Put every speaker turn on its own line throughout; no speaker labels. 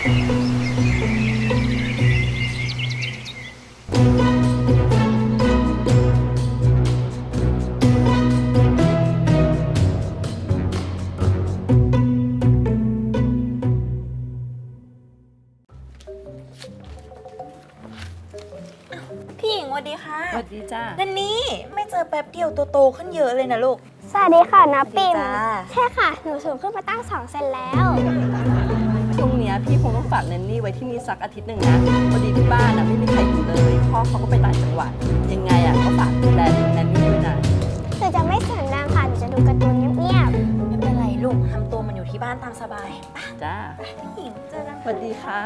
พี่หญิงสวัสดีค่ะ
สวัสดีจ้า
นันนี่ไม่เจอแป๊บเดียวตัวโตขึ้นเยอะเลยนะลูก
สวัสดีค่ะนาปิ่ม
จ้า
ใช่ค่ะ หนูสูงขึ้นมาตั้ง2เซนแล้ว
ช่วงเนี้ย พี่คงต้องฝากแนนนี่ไว้ที่นี่สักอาทิตย์หนึ่งนะพอดีที่บ้านน่ะไม่มีใครอยู่เลยพ่อเขาก็ไปต่างจังหวัดยังไงอะก็ฝากดูแลแนนนี่ด้วยนะ
หนูจะไม่เสียงดังค่ะหนูจะดูการ์ตูนเงียบ
ไม่เป็นไรลูกทำตัวมันอยู่ที่บ้านตามสบายไป
จ้า
พี่หญิงเจอกัน
สวัสดีค่ะ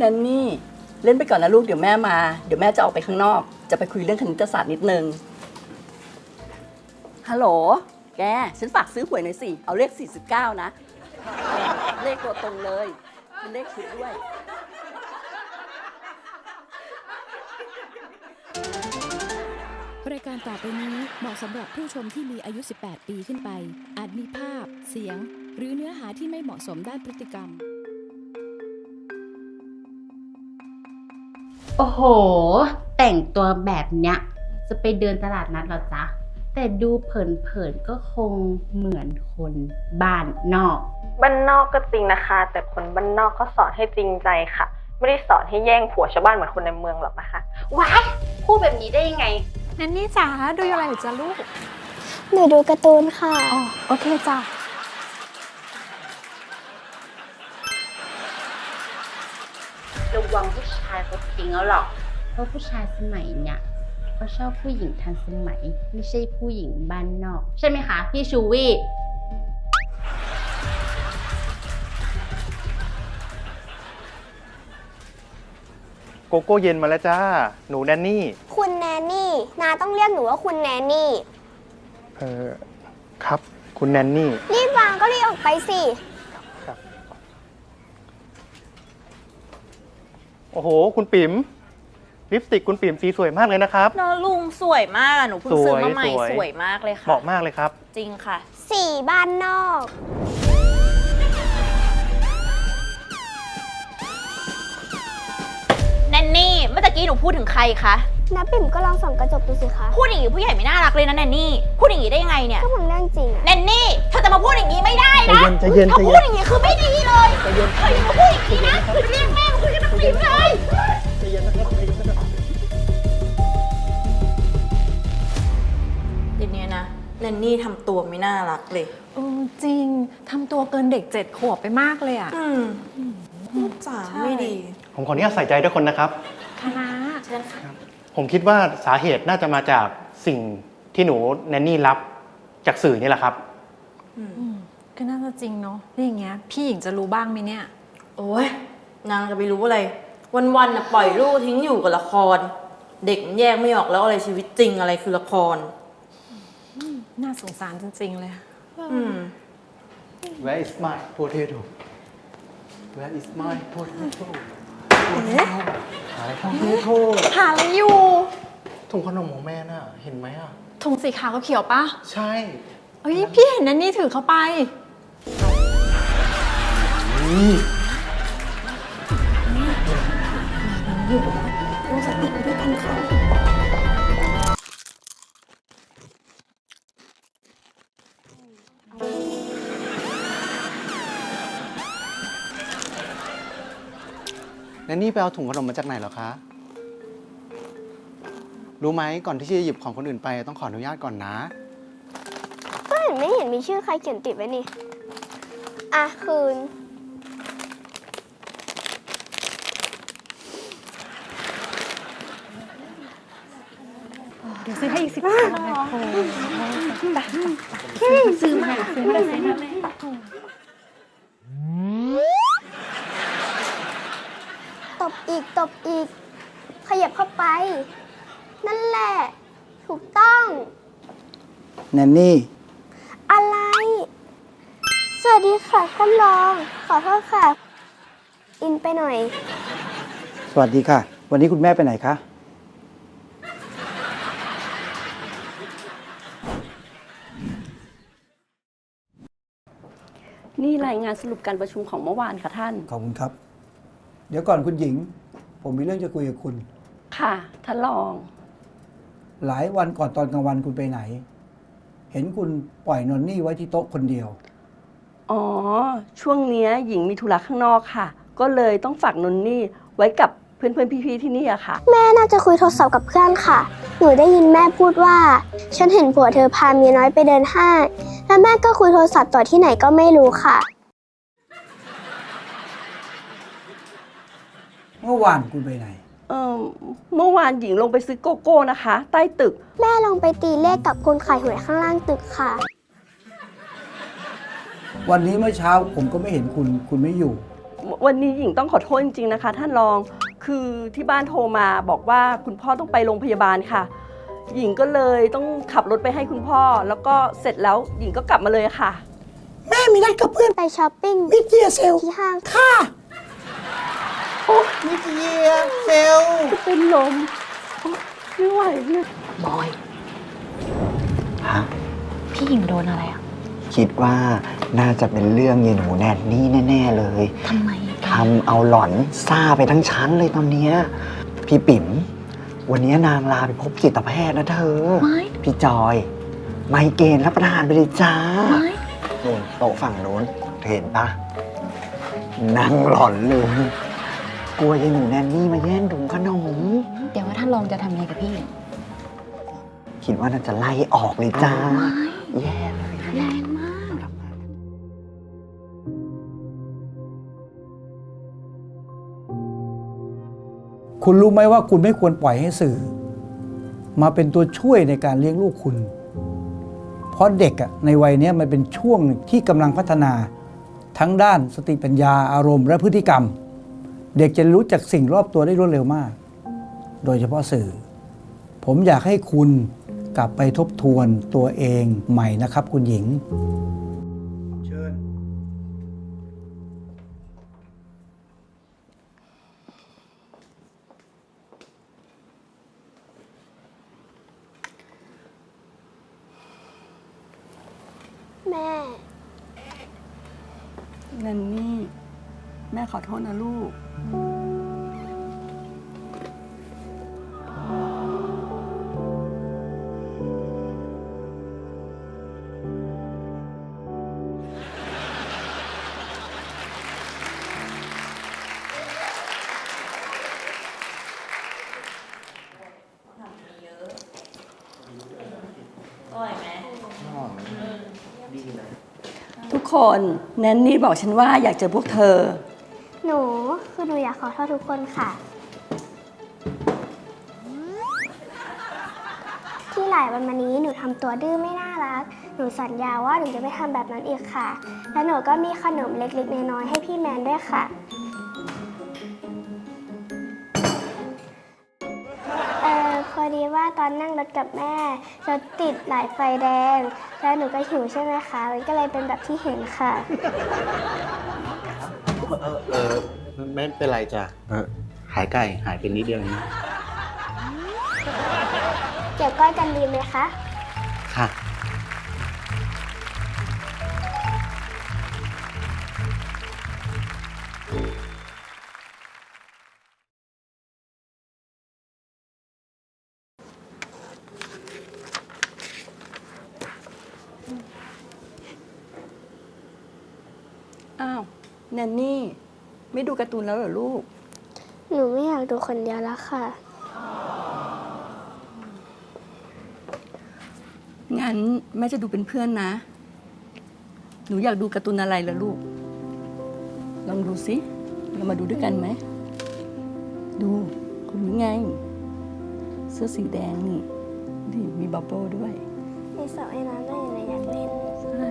นนนี่เล่นไปก่อนนะลูกเดี๋ยวแม่มา เดี๋ยวแม่จะออกไปข้างนอก จะไปคุยเรื่องคณิตศาสตร์นิดนึงฮัลโหลแกฉันฝากซื้อหวยหน่อยสิ เอาเลข 49 นะ เลขตัวตรงเลยเป็นเลขชุดด้วย
รายการต่อไปนี้เหมาะสำหรับผู้ชมที่มีอายุ 18 ปีขึ้นไป อาจมีภาพ เสียง หรือเนื้อหาที่ไม่เหมาะสมด้านพฤติกรรม
โอ้โห แต่งตัวแบบเนี้ย จะไปเดินตลาดนัดเหรอจ๊ะ แต่ดูเผินๆก็คงเหมือนคนบ้านนอก
บ้านนอกก็จริงนะคะ แต่คนบ้านนอกก็สอนให้จริงใจค่ะ ไม่ได้สอนให้แย่งผัวชาวบ้านเหมือนคนในเมืองหรอกนะคะ
ว้ายพูดแบบนี้ได้ยังไง
นันนี่จ๋าดูอะไรอยู่จ้ะลูก
ๆหนูดูการ์ตูนค่ะ
อ๋อ โอเคจ้ะ
ระวังผู้ชายเขาทิ้งแล้วหรอก เพราะผู้ชายสมัยเนี้ยเขาชอบผู้หญิงทันสมัย ไม่ใช่ผู้หญิงบ้านนอก ใช่ไหมคะพี่ชูวี่
โกโก้เย็นมาแล้วจ้า หนูแนนนี่
คุณแนนนี่ นาต้องเรียกหนูว่าคุณแนนนี่
เออครับ คุณแนนนี่
รีบวางก็รีบออกไปสิ
โอ้โห คุณปิ๋มลิปสติกคุณปิ๋มสีสวยมากเลยนะครับ
เนอะลุงสวยมากอะหนูเพิ่งซื้อมาใหม่
สวย
สวยมากเลยค่ะ
เหมาะมากเลยครับ
จริงค่ะ
สี่บ้านนอก
แนนนี่ เมื่อตะกี้หนูพูดถึงใครคะ
นาปิ่มก็ลองส่องกระจกดูสิคะ
พูดอย่างนี้ผู้ใหญ่ไม่น่ารักเลยนะแนนนี่ พูดอย่างนี้ได้ยังไงเนี่ย
ก็มันเรื่องจริงอะ
แนนนี่ เธอจะมาพูดอย่างนี้ไม่ได้นะ
ใจเย็น
เธอ
ใจเย็น
พูดอย่างนี้คือไม่ดีเลย เธออย่ามาพูดอย่างนี้นะคือเรียกแม่ นะแนนนี่ทำตัวไม่น่ารักเลย
เออจริงทำตัวเกินเด็กเจ็ดขวบไปมากเลยอะ
อืมพูดจาไม่ดี
ผมขออนุญาตใส่ใจทุกคนนะครับ
คณะ
เชิญค่ะ
ผมคิดว่าสาเหตุน่าจะมาจากสิ่งที่หนูแนนนี่รับจากสื่อนี่แหละครับ
ก็น่าจะจริงเนาะแล้วอย่างเงี้ย พี่หญิงจะรู้บ้างไหมเนี่ย
โอ้ยนางจะไปรู้อะไร วันๆน่ะปล่อยลูกทิ้งอยู่กับละคร เด็กมันแยกไม่ออกแล้วอะไรชีวิตจริงอะไรคือละคร
น่าสงสารจริง ๆ เลย
อืม
Where is my potato Where is my potato หาย potato
หาอะไรอยู่
ถุงขนมของแม่น่ะ เห็นไหมอะ
ถุงสีขาวกับเขียวปะ
ใช่
เอ้ยพี่เห็นนันนี่ถือเข้าไป
แล้วนี่ไปเอาถุงขนมมาจากไหนเหรอคะ รู้ไหมก่อนที่จะหยิบของคนอื่นไปต้องขออนุญาตก่อนนะ
ก็เห็นไม่เห็นมีชื่อใครเขียนติดไว้นี่ อะ คืน
เดี๋ยวซื้อให้อีกสิบ
ต ไป นั่นแหละ ถูกต้อง
แนนนี่
อะไร สวัสดีค่ะท่านรอง ขอโทษค่ะ อินไปหน่อย
สวัสดีค่ะ วันนี้คุณแม่ไปไหนคะ
นี่รายงานสรุปการประชุมของเมื่อวานค่ะท่าน
ขอบคุณครับ เดี๋ยวก่อนคุณหญิง ผมมีเรื่องจะคุยกับคุณ
ค่ะท่านรอง
หลายวันก่อนตอนกลางวันคุณไปไหน เห็นคุณปล่อยนนนี่ไว้ที่โต๊ะคนเดียว
อ๋อ ช่วงเนี้ยหญิงมีธุระข้างนอกค่ะ ก็เลยต้องฝากนนนี่ไว้กับเพื่อนๆพี่ๆที่นี่อะค่ะ
แม่น่าจะคุยโทรศัพท์กับเพื่อนค่ะ หนูได้ยินแม่พูดว่า ฉันเห็นผัวเธอพาเมียน้อยไปเดินห้าง แล้วแม่ก็คุยโทรศัพท์ต่อที่ไหนก็ไม่รู้ค่ะ
เมื่อวานคุณไปไหน
เออเมื่อวานหญิงลงไปซื้อโกโก้นะคะ ใต้ตึก
แม่ลงไปตีเลขกับคนขายหวยข้างล่างตึกค่ะ
วันนี้เมื่อเช้าผมก็ไม่เห็นคุณคุณไม่อยู่
วันนี้หญิงต้องขอโทษจริงๆนะคะ ท่านรองคือที่บ้านโทรมาบอกว่าคุณพ่อต้องไปโรงพยาบาลค่ะ หญิงก็เลยต้องขับรถไปให้คุณพ่อ แล้วก็เสร็จแล้วหญิงก็กลับมาเลยค่ะ
แม่มีนัดกับเพื่อน
ไปช้อปปิ้ง
มิเจียเซล
ที่ห้าง
ค่ะ มิเจียเซล
เป็นลมโอ๊ยไม่ไหวเนี่ย
บอย
ฮะ
พี่หญิงโดนอะไรอะ
คิดว่าน่าจะเป็นเรื่องยายหนูแนนนี่แน่ ๆ เลย
ทำไม
ทำเอาหล่อนซ่าไปทั้งชั้นเลยตอนเนี้ยพี่ปิ๋มวันนี้นางลาไปพบจิตแพทย์นะเธอ
ไม่
พี่จอย ไมเกรนรับประทานไปเลยจ้า
ไม่
นู่นโต๊ะฝั่งนู้นเธอเห็นปะนั่งหล่อนเลย กลัวยายหนูแนนนี่มาแย่งถุงขนม
เดี๋ยวว่าท่านรองจะทำยังไงกับพี่หญิง
คิดว่าน่าจะไล่ออกเลยจ้า แย่เลย
แรงมาก
คุณรู้ไหมว่าคุณไม่ควรปล่อยให้สื่อ มาเป็นตัวช่วยในการเลี้ยงลูกคุณ เพราะเด็กอะในวัยเนี้ยมันเป็นช่วงหนึ่งที่กำลังพัฒนา ทั้งด้านสติปัญญาอารมณ์และพฤติกรรม เด็กจะรู้จักสิ่งรอบตัวได้รวดเร็วมาก โดยเฉพาะสื่อ ผมอยากให้คุณกลับไปทบทวนตัวเองใหม่นะครับคุณหญิง เชิญ
แม่
นันนี่ แม่ขอโทษนะลูก
อร่อยไหม
ทุกคนแนนนี่บอกฉันว่าอยากเจอพวกเธอ
หนูคือหนูอยากขอโทษทุกคนค่ะ ที่หลายวันมานี้หนูทำตัวดื้อไม่น่ารัก หนูสัญญาว่าหนูจะไม่ทำแบบนั้นอีกค่ะ และหนูก็มีขนมเล็กๆน้อยๆให้พี่แมนด้วยค่ะเออพอดีว่าตอนนั่งรถกับแม่รถติดหลายไฟแดง แล้วหนูก็หิวใช่ไหมคะ มันก็เลยเป็นแบบที่เห็นค่ะ
เออเออไม่เป็นไรจ้ะเออหายไก่หายเป็นนิดเดียวเองนะ
เกี่ยวก้อยกันดีไหมคะ
ค่ะ
นนนี่ ไม่ดูการ์ตูนแล้วเหรอลูก
หนูไม่อยากดูคนเดียวแล้วค่ะ
งั้นแม่จะดูเป็นเพื่อนนะ หนูอยากดูการ์ตูนอะไรล่ะลูก ลองดูสิ เรามาดูด้วยกันไหม ดูคนนี้ไง เสื้อสีแดงนี่นี่มีบับเบิ้ลด้วย
มีสระว่ายน้ำด้วยหนูอยากเล่น
ใช่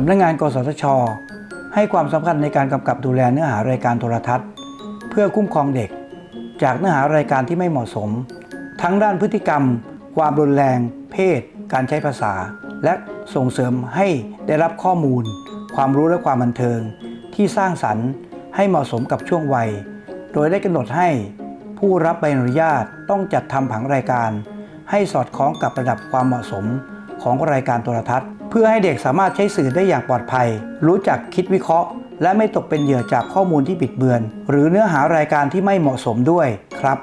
สำนักงงาน กสทช ให้ความสำคัญในการกำกับดูแลเนื้อหารายการโทรทัศน์ เพื่อคุ้มครองเด็ก จากเนื้อหารายการที่ไม่เหมาะสม ทั้งด้านพฤติกรรม ความรุนแรง เพศ การใช้ภาษา และส่งเสริมให้ได้รับข้อมูล ความรู้และความบันเทิง ที่สร้างสรรค์ให้เหมาะสมกับช่วงวัย โดยได้กำหนดให้ ผู้รับใบอนุญาตต้องจัดทำผังรายการ ให้สอดคล้องกับระดับความเหมาะสมของรายการโทรทัศน์ เพื่อให้เด็กสามารถใช้สื่อได้อย่างปลอดภัย รู้จักคิดวิเคราะห์ และไม่ตกเป็นเหยื่อจากข้อมูลที่บิดเบือน หรือเนื้อหารายการที่ไม่เหมาะสมด้วยครับ